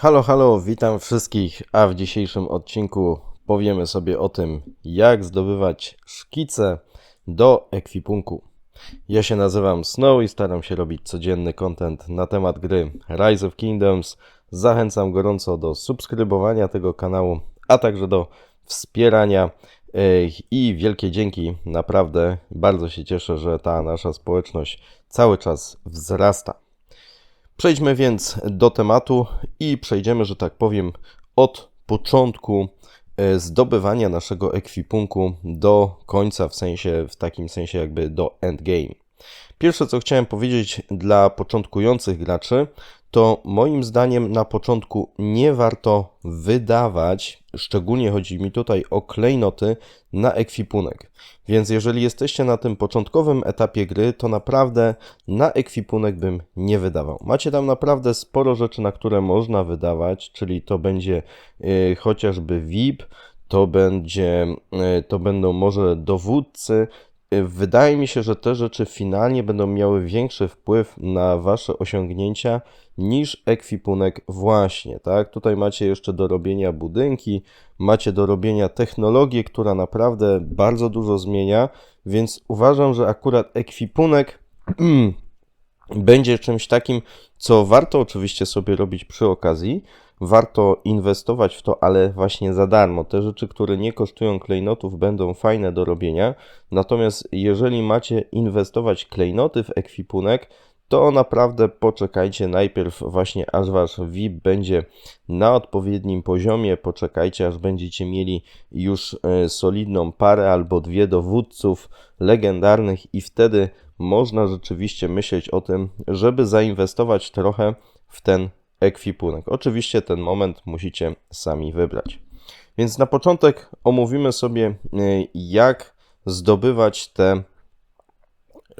Halo, halo, witam wszystkich, a w dzisiejszym odcinku powiemy sobie o tym, jak zdobywać szkice do ekwipunku. Ja się nazywam Snow i staram się robić codzienny content na temat gry Rise of Kingdoms. Zachęcam gorąco do subskrybowania tego kanału, a także do wspierania i wielkie dzięki. Naprawdę bardzo się cieszę, że ta nasza społeczność cały czas wzrasta. Przejdźmy więc do tematu i przejdziemy, że tak powiem, od początku e, zdobywania naszego ekwipunku do końca, w sensie, w takim sensie jakby do endgame. Pierwsze, co chciałem powiedzieć dla początkujących graczy, to moim zdaniem na początku nie warto wydawać, szczególnie chodzi mi tutaj o klejnoty, na ekwipunek. Więc jeżeli jesteście na tym początkowym etapie gry, to naprawdę na ekwipunek bym nie wydawał. Macie tam naprawdę sporo rzeczy, na które można wydawać, czyli to będzie y, chociażby VIP, to będzie, y, to będą może dowódcy, Wydaje mi się, że te rzeczy finalnie będą miały większy wpływ na Wasze osiągnięcia niż ekwipunek właśnie, tak? Tutaj macie jeszcze do robienia budynki, macie do robienia technologię, która naprawdę bardzo dużo zmienia, więc uważam, że akurat ekwipunek będzie czymś takim, co warto oczywiście sobie robić przy okazji, warto inwestować w to, ale właśnie za darmo. Te rzeczy, które nie kosztują klejnotów, będą fajne do robienia. Natomiast jeżeli macie inwestować klejnoty w ekwipunek, to naprawdę poczekajcie najpierw właśnie aż wasz VIP będzie na odpowiednim poziomie, poczekajcie aż będziecie mieli już e, solidną parę albo dwie dowódców legendarnych i wtedy można rzeczywiście myśleć o tym, żeby zainwestować trochę w ten ekwipunek. Oczywiście ten moment musicie sami wybrać. Więc na początek omówimy sobie, e, jak zdobywać te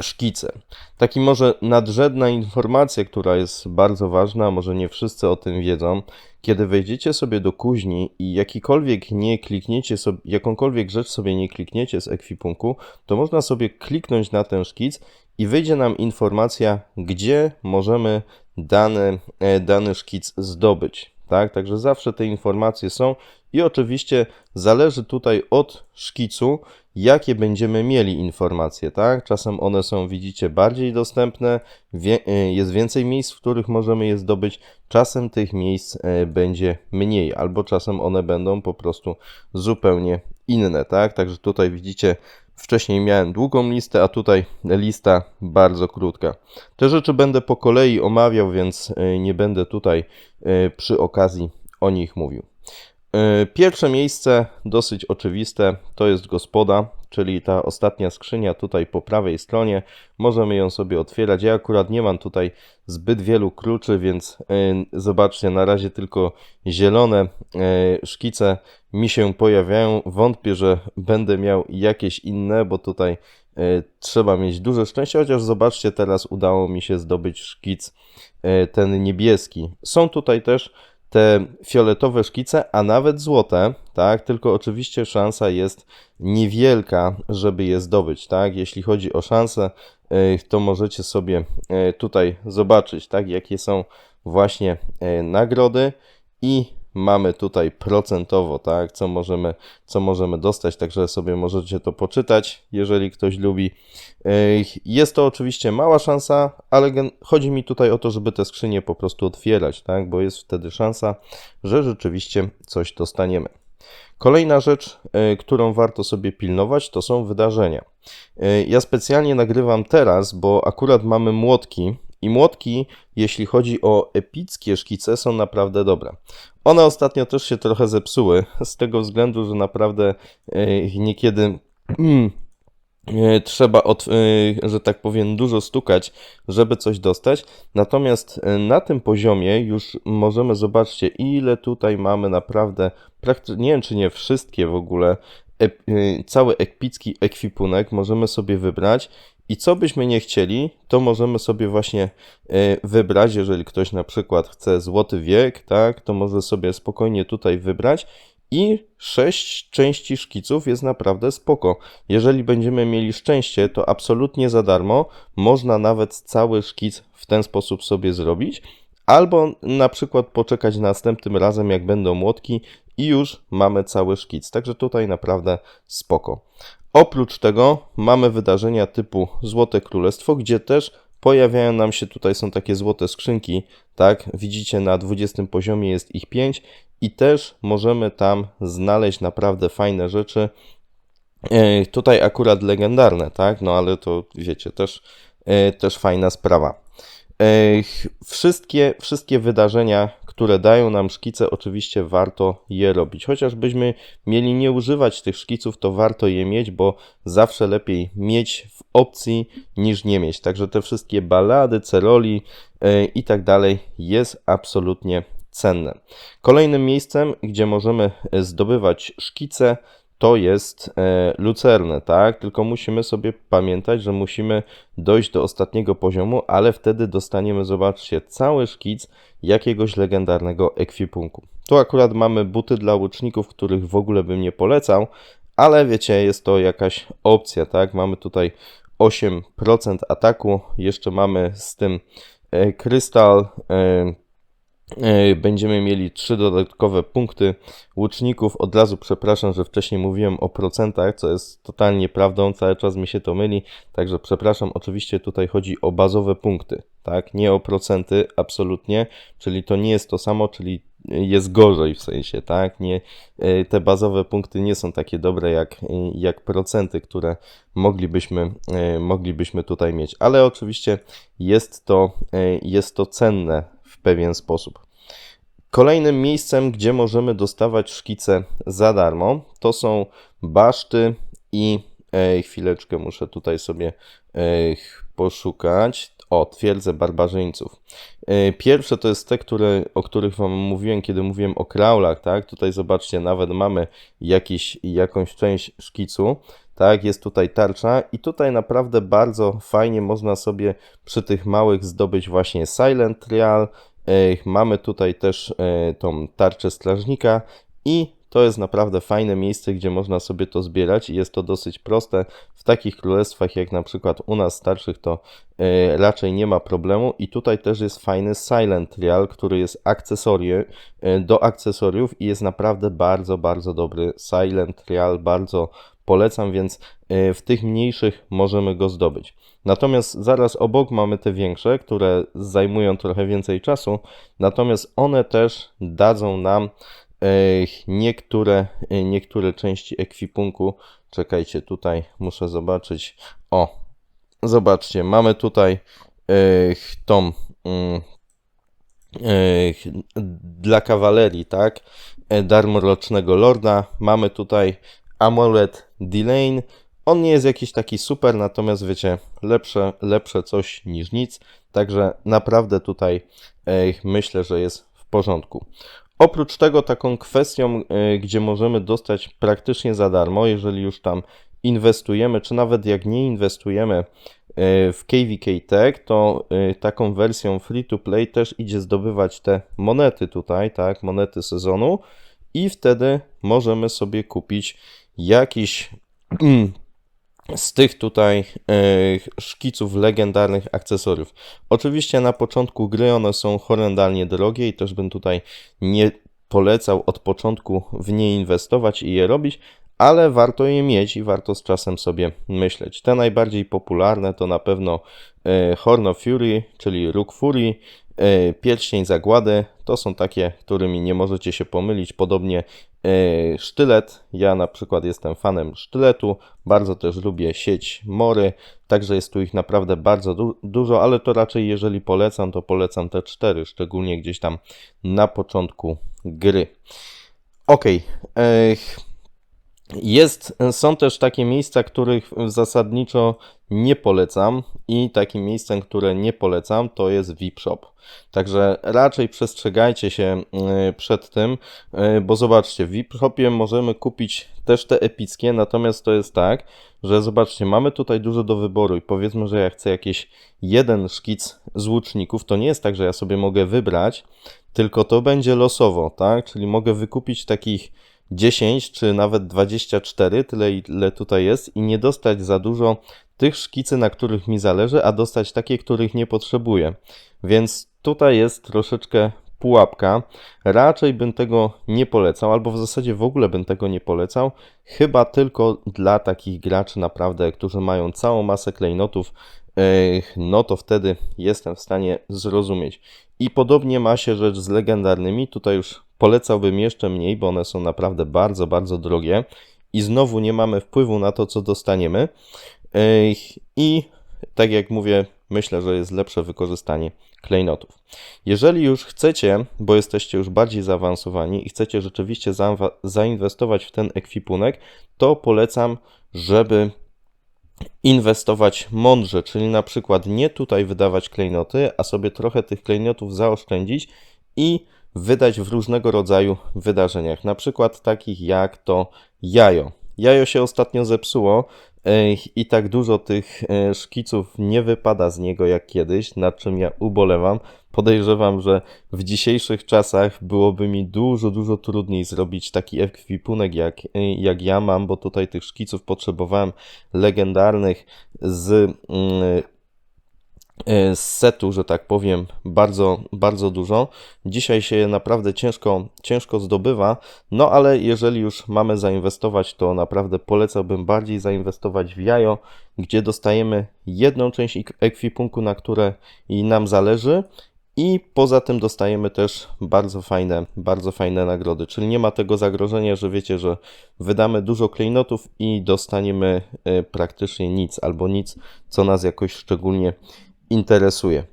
szkice. Taki może nadrzędna informacja, która jest bardzo ważna, może nie wszyscy o tym wiedzą. Kiedy wejdziecie sobie do kuźni i jakikolwiek nie klikniecie sobie, jakąkolwiek rzecz sobie nie klikniecie z ekwipunku, to można sobie kliknąć na ten szkic i wyjdzie nam informacja, gdzie możemy dany, e, dany szkic zdobyć. Tak? Także zawsze te informacje są i oczywiście zależy tutaj od szkicu, jakie będziemy mieli informacje. Tak? Czasem one są, widzicie, bardziej dostępne, wie, e, jest więcej miejsc, w których możemy je zdobyć, czasem tych miejsc e, będzie mniej, albo czasem one będą po prostu zupełnie inne. Tak? Także tutaj widzicie, Wcześniej miałem długą listę, a tutaj lista bardzo krótka. Te rzeczy będę po kolei omawiał, więc e, nie będę tutaj e, przy okazji o nich mówił. E, pierwsze miejsce, dosyć oczywiste, to jest gospoda, czyli ta ostatnia skrzynia tutaj po prawej stronie. Możemy ją sobie otwierać. Ja akurat nie mam tutaj zbyt wielu kluczy, więc e, zobaczcie, na razie tylko zielone e, szkice mi się pojawiają. Wątpię, że będę miał jakieś inne, bo tutaj trzeba mieć duże szczęście, chociaż zobaczcie, teraz udało mi się zdobyć szkic ten niebieski. Są tutaj też te fioletowe szkice, a nawet złote, tak? Tylko oczywiście szansa jest niewielka, żeby je zdobyć, tak? Jeśli chodzi o szanse, e, to możecie sobie e, tutaj zobaczyć, tak? Jakie są właśnie e, nagrody i mamy tutaj procentowo, tak, co możemy, co możemy dostać, także sobie możecie to poczytać, jeżeli ktoś lubi. Jest to oczywiście mała szansa, ale chodzi mi tutaj o to, żeby te skrzynie po prostu otwierać, tak, bo jest wtedy szansa, że rzeczywiście coś dostaniemy. Kolejna rzecz, e, którą warto sobie pilnować, to są wydarzenia. E, ja specjalnie nagrywam teraz, bo akurat mamy młotki, i młotki, jeśli chodzi o epickie szkice, są naprawdę dobre. One ostatnio też się trochę zepsuły, z tego względu, że naprawdę e, niekiedy mm, e, trzeba, od, e, że tak powiem, dużo stukać, żeby coś dostać. Natomiast na tym poziomie już możemy, zobaczcie, ile tutaj mamy naprawdę, nie wiem czy nie wszystkie w ogóle, cały epicki ekwipunek możemy sobie wybrać i co byśmy nie chcieli, to możemy sobie właśnie e, wybrać, jeżeli ktoś na przykład chce złoty wiek, tak, to może sobie spokojnie tutaj wybrać i sześć części szkiców jest naprawdę spoko. Jeżeli będziemy mieli szczęście, to absolutnie za darmo można nawet cały szkic w ten sposób sobie zrobić, albo na przykład poczekać następnym razem, jak będą młotki i już mamy cały szkic. Także tutaj naprawdę spoko. Oprócz tego mamy wydarzenia typu Złote Królestwo, gdzie też pojawiają nam się tutaj są takie złote skrzynki, tak? Widzicie na 20 poziomie jest ich 5 i też możemy tam znaleźć naprawdę fajne rzeczy. E, tutaj akurat legendarne, tak? No ale to wiecie, też, e, też fajna sprawa. E, wszystkie, wszystkie wydarzenia, które dają nam szkice, oczywiście warto je robić. Chociażbyśmy mieli nie używać tych szkiców, to warto je mieć, bo zawsze lepiej mieć w opcji niż nie mieć. Także te wszystkie balady, ceroli i tak dalej jest absolutnie cenne. Kolejnym miejscem, gdzie możemy zdobywać szkice, to jest e, lucerne, tak? Tylko musimy sobie pamiętać, że musimy dojść do ostatniego poziomu, ale wtedy dostaniemy, zobaczcie, cały szkic jakiegoś legendarnego ekwipunku. Tu akurat mamy buty dla łuczników, których w ogóle bym nie polecał, ale wiecie, jest to jakaś opcja, tak? Mamy tutaj 8% ataku, jeszcze mamy z tym e, krystal, e, będziemy mieli trzy dodatkowe punkty łuczników. Od razu przepraszam, że wcześniej mówiłem o procentach, co jest totalnie prawdą, cały czas mi się to myli, także przepraszam, oczywiście tutaj chodzi o bazowe punkty, tak, nie o procenty, absolutnie, czyli to nie jest to samo, czyli jest gorzej w sensie, tak, nie, e, te bazowe punkty nie są takie dobre jak, jak procenty, które moglibyśmy, moglibyśmy tutaj mieć, ale oczywiście jest to, jest to cenne pewien sposób. Kolejnym miejscem, gdzie możemy dostawać szkice za darmo, to są baszty i e, chwileczkę muszę tutaj sobie e, poszukać. O, twierdze barbarzyńców. E, pierwsze to jest te, które, o których Wam mówiłem, kiedy mówiłem o kraulach, tak? Tutaj zobaczcie, nawet mamy jakiś, jakąś część szkicu, tak? Jest tutaj tarcza i tutaj naprawdę bardzo fajnie można sobie przy tych małych zdobyć właśnie Silent Trial, Mamy tutaj też e, tą tarczę strażnika i to jest naprawdę fajne miejsce, gdzie można sobie to zbierać i jest to dosyć proste. W takich królestwach jak na przykład u nas starszych to e, raczej nie ma problemu i tutaj też jest fajny Silent Real, który jest akcesorium e, do akcesoriów i jest naprawdę bardzo, bardzo dobry Silent Real, bardzo polecam, więc w tych mniejszych możemy go zdobyć. Natomiast zaraz obok mamy te większe, które zajmują trochę więcej czasu, natomiast one też dadzą nam e, niektóre, e, niektóre części ekwipunku. Czekajcie, tutaj muszę zobaczyć. O, zobaczcie, mamy tutaj tą mm, dla kawalerii, tak? Dar Mrocznego Lorda. Mamy tutaj amulet Delane, on nie jest jakiś taki super, natomiast wiecie, lepsze, lepsze coś niż nic, także naprawdę tutaj e, myślę, że jest w porządku. Oprócz tego taką kwestią, e, gdzie możemy dostać praktycznie za darmo, jeżeli już tam inwestujemy, czy nawet jak nie inwestujemy e, w KVK Tech, to taką wersją free to play też idzie zdobywać te monety tutaj, tak, monety sezonu. I wtedy możemy sobie kupić jakiś z tych tutaj e, szkiców legendarnych akcesoriów. Oczywiście na początku gry one są horrendalnie drogie i też bym tutaj nie polecał od początku w nie inwestować i je robić, ale warto je mieć i warto z czasem sobie myśleć. Te najbardziej popularne to na pewno e, Horn of Fury, czyli Róg Fury, Pierścień Zagłady, to są takie, którymi nie możecie się pomylić. Podobnie E, sztylet, ja na przykład jestem fanem sztyletu, bardzo też lubię sieć mory, także jest tu ich naprawdę bardzo du dużo, ale to raczej jeżeli polecam, to polecam te cztery, szczególnie gdzieś tam na początku gry. Ok, jest, są też takie miejsca, których zasadniczo nie polecam i takim miejscem, które nie polecam, to jest VIP Shop. Także raczej przestrzegajcie się e, przed tym, e, bo zobaczcie, w VIP Shopie możemy kupić też te epickie, natomiast to jest tak, że zobaczcie, mamy tutaj dużo do wyboru i powiedzmy, że ja chcę jakiś jeden szkic z łuczników, to nie jest tak, że ja sobie mogę wybrać, tylko to będzie losowo, tak? Czyli mogę wykupić takich 10 czy nawet 24, tyle ile tutaj jest, i nie dostać za dużo tych szkicy, na których mi zależy, a dostać takie, których nie potrzebuję. Więc tutaj jest troszeczkę pułapka. Raczej bym tego nie polecał, albo w zasadzie w ogóle bym tego nie polecał. Chyba tylko dla takich graczy naprawdę, którzy mają całą masę klejnotów, no to wtedy jestem w stanie zrozumieć. I podobnie ma się rzecz z legendarnymi. Tutaj już polecałbym jeszcze mniej, bo one są naprawdę bardzo, bardzo drogie. I znowu nie mamy wpływu na to, co dostaniemy. I tak jak mówię, myślę, że jest lepsze wykorzystanie klejnotów. Jeżeli już chcecie, bo jesteście już bardziej zaawansowani i chcecie rzeczywiście zainwestować w ten ekwipunek, to polecam, żeby inwestować mądrze, czyli na przykład nie tutaj wydawać klejnoty, a sobie trochę tych klejnotów zaoszczędzić i wydać w różnego rodzaju wydarzeniach, na przykład takich jak to jajo. Jajo się ostatnio zepsuło i tak dużo tych e, szkiców nie wypada z niego jak kiedyś, nad czym ja ubolewam. Podejrzewam, że w dzisiejszych czasach byłoby mi dużo, dużo trudniej zrobić taki ekwipunek jak, e, jak ja mam, bo tutaj tych szkiców potrzebowałem legendarnych z, mm, z setu, że tak powiem, bardzo, bardzo dużo. Dzisiaj się naprawdę ciężko, ciężko zdobywa, no ale jeżeli już mamy zainwestować, to naprawdę polecałbym bardziej zainwestować w jajo, gdzie dostajemy jedną część ek- ekwipunku, na które i nam zależy. I poza tym dostajemy też bardzo fajne, bardzo fajne nagrody. Czyli nie ma tego zagrożenia, że wiecie, że wydamy dużo klejnotów i dostaniemy e, praktycznie nic albo nic, co nas jakoś szczególnie interesuje.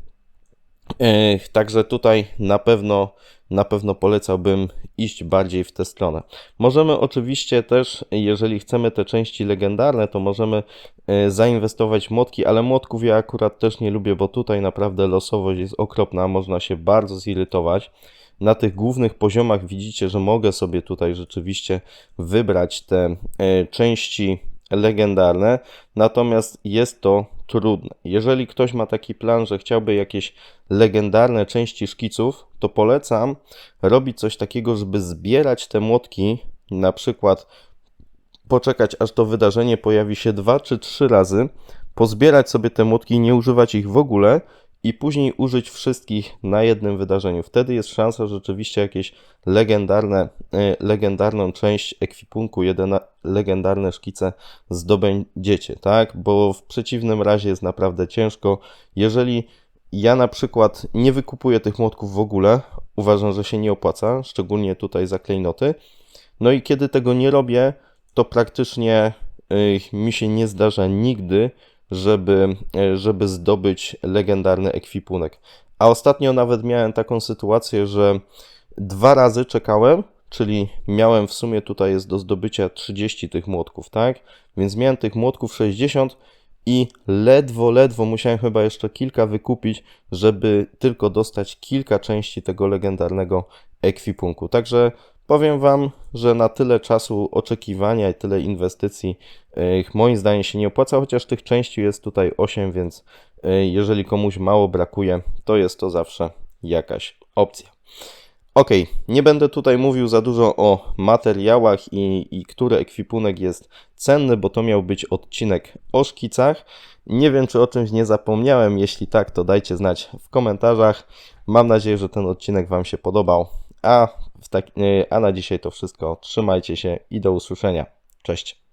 Także tutaj na pewno, na pewno polecałbym iść bardziej w tę stronę. Możemy oczywiście też, jeżeli chcemy te części legendarne, to możemy e, zainwestować w młotki, ale młotków ja akurat też nie lubię, bo tutaj naprawdę losowość jest okropna, można się bardzo zirytować. Na tych głównych poziomach widzicie, że mogę sobie tutaj rzeczywiście wybrać te e, części legendarne, natomiast jest to trudne. Jeżeli ktoś ma taki plan, że chciałby jakieś legendarne części szkiców, to polecam robić coś takiego, żeby zbierać te młotki, na przykład poczekać aż to wydarzenie pojawi się dwa czy trzy razy, pozbierać sobie te młotki, nie używać ich w ogóle i później użyć wszystkich na jednym wydarzeniu. Wtedy jest szansa, rzeczywiście jakieś legendarne, e, legendarną część ekwipunku, jedyna, legendarne szkice zdobędziecie, tak? Bo w przeciwnym razie jest naprawdę ciężko. Jeżeli ja na przykład nie wykupuję tych młotków w ogóle, uważam, że się nie opłaca, szczególnie tutaj za klejnoty. No i kiedy tego nie robię, to praktycznie y, mi się nie zdarza nigdy, żeby, y, żeby zdobyć legendarny ekwipunek. A ostatnio nawet miałem taką sytuację, że dwa razy czekałem, czyli miałem w sumie tutaj jest do zdobycia 30 tych młotków, tak? Więc miałem tych młotków 60 i ledwo, ledwo musiałem chyba jeszcze kilka wykupić, żeby tylko dostać kilka części tego legendarnego ekwipunku. Także powiem Wam, że na tyle czasu oczekiwania i tyle inwestycji e, moim zdaniem się nie opłaca, chociaż tych części jest tutaj 8, więc e, jeżeli komuś mało brakuje, to jest to zawsze jakaś opcja. Ok, nie będę tutaj mówił za dużo o materiałach i, i który ekwipunek jest cenny, bo to miał być odcinek o szkicach. Nie wiem, czy o czymś nie zapomniałem. Jeśli tak, to dajcie znać w komentarzach. Mam nadzieję, że ten odcinek Wam się podobał. A, tak, a na dzisiaj to wszystko. Trzymajcie się i do usłyszenia. Cześć.